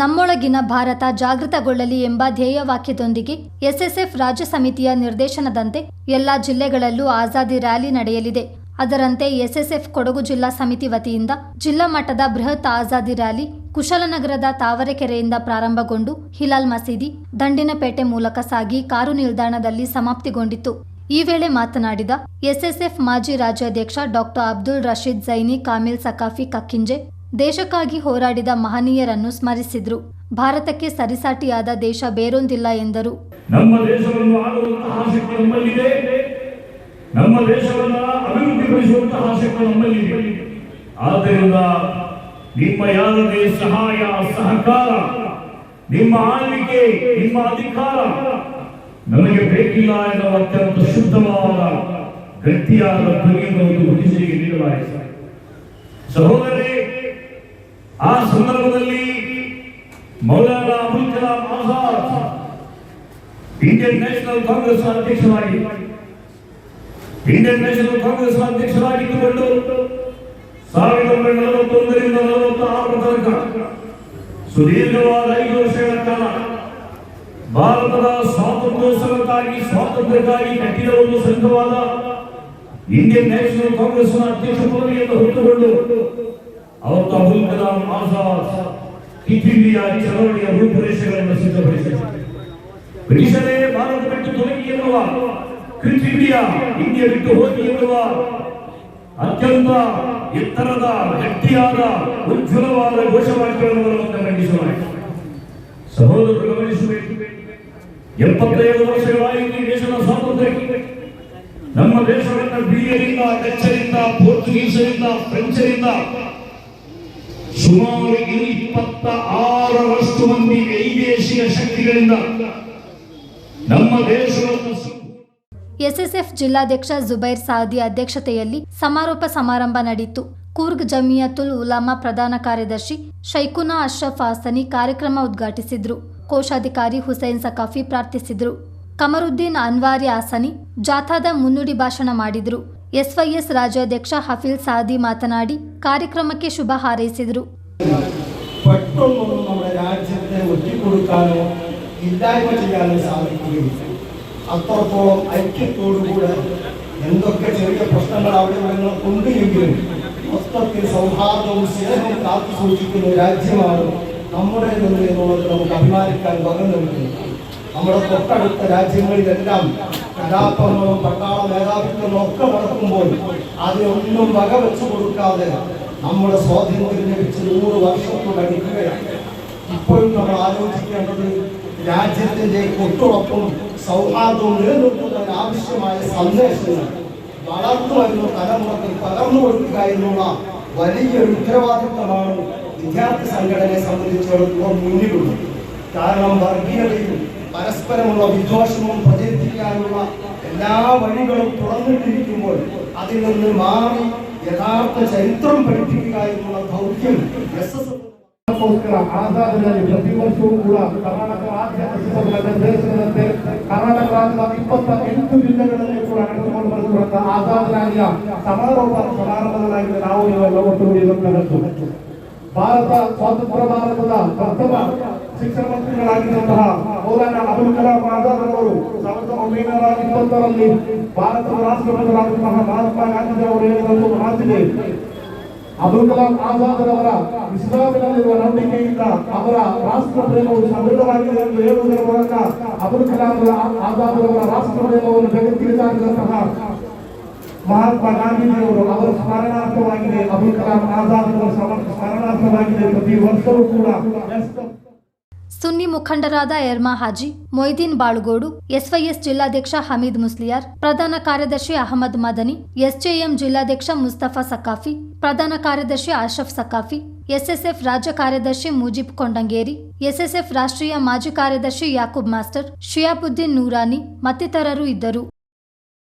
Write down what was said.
ನಮ್ಮೊಳಗಿನ ಭಾರತ ಜಾಗೃತಗೊಳ್ಳಲಿ ಎಂಬ ಧ್ಯೇಯವಾಕ್ಯದೊಂದಿಗೆ ಎಸ್ಎಸ್ಎಫ್ ರಾಜ್ಯ ಸಮಿತಿಯ ನಿರ್ದೇಶನದಂತೆ ಎಲ್ಲಾ ಜಿಲ್ಲೆಗಳಲ್ಲೂ ಆಜಾದಿ ರ್ಯಾಲಿ ನಡೆಯಲಿದೆ. ಅದರಂತೆ ಎಸ್ಎಸ್ಎಫ್ ಕೊಡಗು ಜಿಲ್ಲಾ ಸಮಿತಿ ವತಿಯಿಂದ ಜಿಲ್ಲಾ ಮಟ್ಟದ ಬೃಹತ್ ಆಜಾದಿ ರ್ಯಾಲಿ ಕುಶಲನಗರದ ತಾವರೆಕೆರೆಯಿಂದ ಪ್ರಾರಂಭಗೊಂಡು ಹಿಲಾಲ್ ಮಸೀದಿ, ದಂಡಿನಪೇಟೆ ಮೂಲಕ ಸಾಗಿ ಕಾರು ನಿಲ್ದಾಣದಲ್ಲಿ ಸಮಾಪ್ತಿಗೊಂಡಿತು ಈ ವೇಳೆ ಮಾತನಾಡಿದ ಎಸ್ಎಸ್ಎಫ್ ಮಾಜಿ ರಾಜ್ಯಾಧ್ಯಕ್ಷ ಡಾಕ್ಟರ್ ಅಬ್ದುಲ್ ರಶೀದ್ ಜೈನಿ, ಕಾಮಿಲ್ ಸಕಾಫಿ ಕಕ್ಕಿಂಜೆ ದೇಶಕ್ಕಾಗಿ ಹೋರಾಡಿದ ಮಹನೀಯರನ್ನು ಸ್ಮರಿಸಿದ್ರು. ಭಾರತಕ್ಕೆ ಸರಿಸಾಟಿಯಾದ ದೇಶ ಬೇರೊಂದಿಲ್ಲ ಎಂದರು. ನಮ್ಮ ದೇಶವನ್ನು ಆಳುವಂತಹ ಶಕ್ತಿ ನಮ್ಮಲ್ಲಿದೆ. ನಮ್ಮ ದೇಶವನ್ನು ಅಭಿವೃದ್ಧಿಪಡಿಸುವಂತಹ ಶಕ್ತಿ ನಮ್ಮಲ್ಲಿದೆ. ಆದ್ದರಿಂದ ನಿಮ್ಮ ಯಾರದೇ ಸಹಾಯ, ಸಹಕಾರ, ನಿಮ್ಮ ಆಳ್ವಿಕೆ, ನಿಮ್ಮ ಅಧಿಕಾರ ನಮಗೆ ಬೇಕಿಲ್ಲ ಎನ್ನುವ ಅತ್ಯಂತ ಶುದ್ಧವಾದ, ಗಟ್ಟಿಯಾದ ಧ್ವನಿಯನ್ನು ಒಂದು ಬ್ರಿಟಿಷರಿಗೆ ನೀಡಲಾಯಿತು ಸಹೋದರೇ ಆ ಸಂದರ್ಭದಲ್ಲಿ Maulana Abul Kalam Azad Indian National Congress ಅಧ್ಯಕ್ಷರಾಗಿ ಇಂಡಿಯನ್ ನ್ಯಾಷನಲ್ ಕಾಂಗ್ರೆಸ್ ಅಧ್ಯಕ್ಷರಾಗಿದ್ದುಕೊಂಡು ಸಾವಿರದ ಒಂಬೈನೂರ ನಲವತ್ತೊಂದರಿಂದ ನಲವತ್ತಾರರ ತನಕ ಸುದೀರ್ಘವಾದ ಐದು ವರ್ಷಗಳ ಕಾಲ ಭಾರತದ ಸ್ವಾತಂತ್ರ್ಯೋತ್ಸವಕ್ಕಾಗಿ, ಸ್ವಾತಂತ್ರ್ಯಕ್ಕಾಗಿ ಕಟ್ಟಿದ ಒಂದು ಸಂಘವಾದ ಇಂಡಿಯನ್ ನ್ಯಾಷನಲ್ ಕಾಂಗ್ರೆಸ್ ಅಧ್ಯಕ್ಷ ಪದವಿಯನ್ನು ಹೊತ್ತುಕೊಂಡು ಅವತ್ತು ಅಬ್ದುಲ್ ಕಲಾಂ ಆಜಾದ್ ಕ್ವಿಟ್ ಇಂಡಿಯಾ ಚಳವಳಿಯ ರೂಪುರೇಷೆಗಳನ್ನು ಸಿದ್ಧಪಡಿಸಿದ್ದಾರೆ ಬ್ರಿಟಿಷರೇ ಭಾರತ ಬಿಟ್ಟು ತೊಲಗಿ ಎನ್ನುವ ಕ್ವಿಟ್ ಇಂಡಿಯಾ ಇಂಡಿಯಾ ಬಿಟ್ಟು ಹೋಗಿ ಎನ್ನುವ ಅತ್ಯಂತ ಎತ್ತರದ, ಗಟ್ಟಿಯಾದ, ಉಜ್ವಲವಾದ ಘೋಷವಾಕ್ಯಗಳನ್ನು ಮಂಡಿಸಲಾಯಿತು ಸಹೋದರರು ಗಮನಿಸಬೇಕು ಎಪ್ಪತ್ತೈದು ವರ್ಷಗಳಾಗಿ ದೇಶದ ಸ್ವಾತಂತ್ರ್ಯಕ್ಕೆ. ನಮ್ಮ ದೇಶವನ್ನು ಬಿಳಿಯರಿಂದ ಡಚ್ಚರಿಂದ, ಪೋರ್ಚುಗೀಸರಿಂದ, ಫ್ರೆಂಚರಿಂದ ಸುಮಾರು ಇಪ್ಪತ್ತ ಆರರಷ್ಟು ಮಂದಿ ವೈದೇಶಿಕ ಶಕ್ತಿಗಳಿಂದ ನಮ್ಮ ದೇಶವನ್ನು ಎಸ್ಎಸ್ಎಫ್ ಜಿಲ್ಲಾಧ್ಯಕ್ಷ ಜುಬೈರ್ ಸಾದಿ ಅಧ್ಯಕ್ಷತೆಯಲ್ಲಿ ಸಮಾರೋಪ ಸಮಾರಂಭ ನಡೆಯಿತು ಕೂರ್ಗ್ ಜಮಿಯತುಲ್ ಉಲಾಮಾ ಪ್ರಧಾನ ಕಾರ್ಯದರ್ಶಿ ಶೈಖುನಾ ಅಶ್ರಫ್ ಹಾಸನಿ ಕಾರ್ಯಕ್ರಮ ಉದ್ಘಾಟಿಸಿದ್ರು. ಕೋಶಾಧಿಕಾರಿ ಹುಸೈನ್ ಸಕಾಫಿ ಪ್ರಾರ್ಥಿಸಿದ್ರು. ಕಮರುದ್ದೀನ್ ಅನ್ವಾರಿ ಹಾಸನಿ ಜಾಥಾದ ಮುನ್ನುಡಿ ಭಾಷಣ ಮಾಡಿದ್ರು. ಎಸ್ವೈಎಸ್ ರಾಜ್ಯಾಧ್ಯಕ್ಷ ಹಫೀಲ್ സാദി മാതനാടി ಕಾರ್ಯಕ್ರಮಕ್ಕೆ ಶುಭ ಹಾರೈಸಿದರು പെട്ടെന്നൊന്നും നമ്മുടെ രാജ്യത്തെ ഒറ്റിക്കൊടുക്കാനോ ഇല്ലായ്മ ചെയ്യാനോ സാധിക്കുകയില്ല അത്രത്തോളം ഐക്യത്തോടുകൂടെ എന്തൊക്കെ ചെറിയ പ്രശ്നങ്ങൾ അവിടെ ഞങ്ങൾ ഉണ്ട് എങ്കിലും മൊത്തത്തിൽ സൗഹാർദ്ദവും സ്നേഹവും കാത്തു സൂക്ഷിക്കുന്ന ഒരു രാജ്യമാണ് നമ്മുടേതെന്ന് എന്നുള്ളത് നമുക്ക് അഭിമാനിക്കാൻ വക നൽകുന്നു നമ്മുടെ തൊട്ടടുത്ത രാജ്യങ്ങളിലെല്ലാം കലാപങ്ങളും പട്ടാള മേധാവിത്വങ്ങളും ഒക്കെ നടക്കുമ്പോൾ അതിനൊന്നും വക വെച്ചു കൊടുക്കാതെ നമ്മുടെ സ്വാതന്ത്ര്യം ലഭിച്ച് നൂറ് വർഷത്തോടടുക്കുകയാണ് ഇപ്പോഴും നമ്മൾ ആലോചിക്കേണ്ടത് രാജ്യത്തിന്റെ ഒത്തുറപ്പും സൗഹാർദ്ദവും നിലനിർത്തുന്നതിന് ആവശ്യമായ സന്ദേശങ്ങൾ വളർന്നു വരുന്ന തലമുറയ്ക്ക് പകർന്നു കൊടുക്കുക എന്നുള്ള വലിയൊരു ഉത്തരവാദിത്തമാണ് വിദ്യാർത്ഥി സംഘടനയെ സംബന്ധിച്ചിടത്തോളം മുന്നിലുള്ളത്. കാരണം വർഗീയതയും പരസ്പരമുള്ള വിദ്വേഷവും പ്രചരിപ്പിക്കാനുള്ള എല്ലാ വഴികളും തുറന്നിട്ടിരിക്കുമ്പോൾ അതിൽ നിന്ന് മാറി യഥാർത്ഥ ചരിത്രം പഠിപ്പിക്കുക എന്നുള്ള ദൗത്യം എസ് എസ് ಅದಕ್ಕೋಸ್ಕರ ಆಜಾದಿನಲ್ಲಿ ಪ್ರತಿ ವರ್ಷವೂ ಕೂಡ ಕರ್ನಾಟಕ ರಾಜ್ಯ ರಚಿಸುವ ನಿರ್ದೇಶನದಂತೆ ಕರ್ನಾಟಕ ರಾಜ್ಯದ ಇಪ್ಪತ್ತ ಎಂಟು ಜಿಲ್ಲೆಗಳಲ್ಲಿ ಕೂಡ ನಡೆದುಕೊಂಡು ಬರುತ್ತಿರುವಂತಹ ಆಜಾದ್ ರ್ಯಾಲಿಯ ಸಮಾರೋಪ ಸಮಾರಂಭದಲ್ಲಾಗಿದೆ ನಾವು ನೀವೆಲ್ಲ ಒಟ್ಟುಗೂಡಿರುವಂತಹದ್ದು ಭಾರತ ಸ್ವಾತಂತ್ರ್ಯ ಭಾರತದ ಪ್ರಥಮ ಶಿಕ್ಷಣ ಮಂತ್ರಿಗಳಾಗಿದ್ದಂತಹ ಮೌಲಾನಾ ಅಬ್ದುಲ್ ಕಲಾಂ ಆಜಾದ್ ಅವರು ಸಾವಿರದ ಒಂಬೈನೂರ ಇಪ್ಪತ್ತರಲ್ಲಿ ಭಾರತದ ರಾಷ್ಟ್ರಪತಿಗಳಾದಂತಹ ಮಹಾತ್ಮ ಗಾಂಧಿ ಅವರು ಹೇಳಿದಂತಹ ಮಾತಿದೆ. ಅಬ್ದುಲ್ ಕಲಾಂ ಆಜಾದ್ ಅವರ ಇಸ್ಲಾಮಿನಲ್ಲಿರುವ ನಂಬಿಕೆಯಿಂದ ಅವರ ರಾಷ್ಟ್ರ ಪ್ರೇಮವು ಸಮೃದ್ಧವಾಗಿದೆ ಎಂದು ಹೇಳುವುದರ ಮೂಲಕ ಅಬ್ದುಲ್ ಕಲಾಂ ಆಜಾದ್ ಅವರ ರಾಷ್ಟ್ರ ಪ್ರೇಮವನ್ನು ಜಗತ್ತಿಗೆ ಮಹಾತ್ಮ ಗಾಂಧೀಜಿಯವರು ಅವರ ಸ್ಮರಣಾರ್ಥವಾಗಿದೆ. ಅಬ್ದುಲ್ ಕಲಾಂ ಆಜಾದ್ ಅವರ ಸ್ಮರ- ಸ್ಮರಣಾರ್ಥವಾಗಿದೆ. ಪ್ರತಿ ವರ್ಷವೂ ಕೂಡ ಸುನ್ನಿ ಮುಖಂಡರಾದ ಎರ್ಮಾ ಹಾಜಿ, ಮೊಯ್ದೀನ್ ಬಾಳುಗೋಡು, ಎಸ್ವೈಎಸ್ ಜಿಲ್ಲಾಧ್ಯಕ್ಷ ಹಮೀದ್ ಮುಸ್ಲಿಯಾರ್, ಪ್ರಧಾನ ಕಾರ್ಯದರ್ಶಿ ಅಹಮದ್ ಮದನಿ, ಎಸ್ಜೆಎಂ ಜಿಲ್ಲಾಧ್ಯಕ್ಷ ಮುಸ್ತಫಾ ಸಕಾಫಿ, ಪ್ರಧಾನ ಕಾರ್ಯದರ್ಶಿ ಅಶ್ರಫ್ ಸಕಾಫಿ, ಎಸ್ಎಸ್ಎಫ್ ರಾಜ್ಯ ಕಾರ್ಯದರ್ಶಿ ಮುಜೀಬ್ ಕೊಂಡಂಗೇರಿ, ಎಸ್ಎಸ್ಎಫ್ ರಾಷ್ಟ್ರೀಯ ಮಾಜಿ ಕಾರ್ಯದರ್ಶಿ ಯಾಕೂಬ್ ಮಾಸ್ಟರ್, ಶಿಯಾಬುದ್ದೀನ್ ನೂರಾನಿ ಮತ್ತಿತರರು ಇದ್ದರು.